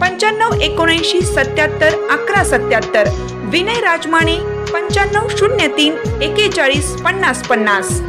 पंच्याण्णव एकोणऐंशी सत्याहत्तर अकरा सत्याहत्तर. विनय राजमाने पंच्याण्णव शून्य तीन एकेचाळीस पन्नास पन्नास.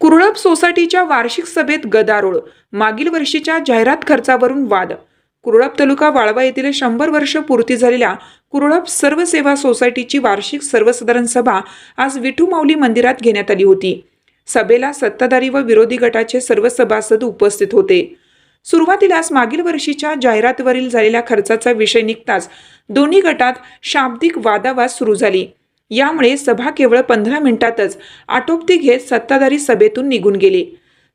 कुरळप सोसायटीच्या वार्षिक सभेत गदारोळ मागील वर्षीच्या जाहिरात खर्चावरून वाद. कुरळप तालुका वाळवा येथील शंभर वर्ष पूर्ती झालेल्या कुरळप सर्वसेवा सोसायटीची वार्षिक सर्वसाधारण सभा आज विठू माऊली मंदिरात घेण्यात आली होती. सभेला सत्ताधारी व विरोधी गटाचे सर्व सभासद उपस्थित होते. सुरुवातीलाच मागील वर्षीच्या जाहिरातीवरील झालेल्या खर्चाचा विषय निघताच दोन्ही गटात शाब्दिक वादावाद सुरू झाली. यामुळे सभा केवळ पंधरा मिनिटातच आटोपती घेत सत्ताधारी सभेतून निघून गेले.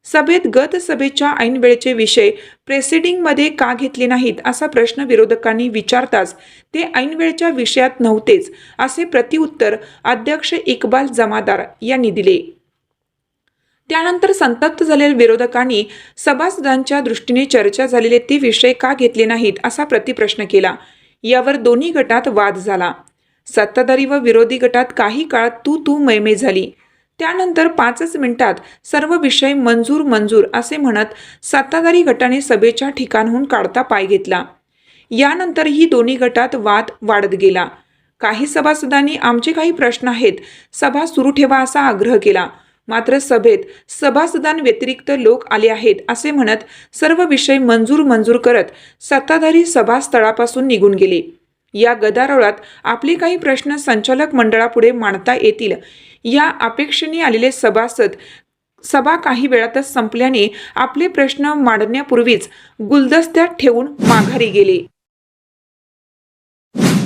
सभेत गत सभेच्या ऐनवेळेचे विषय प्रेसिडिंगमध्ये का घेतले नाहीत असा प्रश्न विरोधकांनी विचारताच ते ऐनवेळच्या विषयात नव्हतेच असे प्रतिउत्तर अध्यक्ष इक्बाल जमादार यांनी दिले. त्यानंतर संतप्त झालेल्या विरोधकांनी सभासदांच्या दृष्टीने चर्चा झालेले ते विषय का घेतले नाहीत असा प्रतिप्रश्न केला. यावर दोन्ही गटात वाद झाला. सत्ताधारी व विरोधी गटात काही काळ तू तू मैमे झाली. त्यानंतर पाचच मिनिटात सर्व विषय मंजूर मंजूर असे म्हणत सत्ताधारी गटाने सभेच्या ठिकाणहून काढता पाय घेतला. यानंतरही दोन्ही गटात वाद वाढत गेला. काही सभासदांनी आमचे काही प्रश्न आहेत सभा सुरू ठेवा असा आग्रह केला. मात्र सभेत सभासदांव्यतिरिक्त लोक आले आहेत असे म्हणत सर्व विषय मंजूर मंजूर करत सत्ताधारी सभास्थळापासून निघून गेले. या गदारोळात आपले काही प्रश्न संचालक मंडळापुढे मांडता येतील. या अपेक्षेने आलेले सभासद सभा काही वेळातच संपल्याने आपले प्रश्न मांडण्यापूर्वीच गुलदस्त्यात ठेवून माघारी गेले.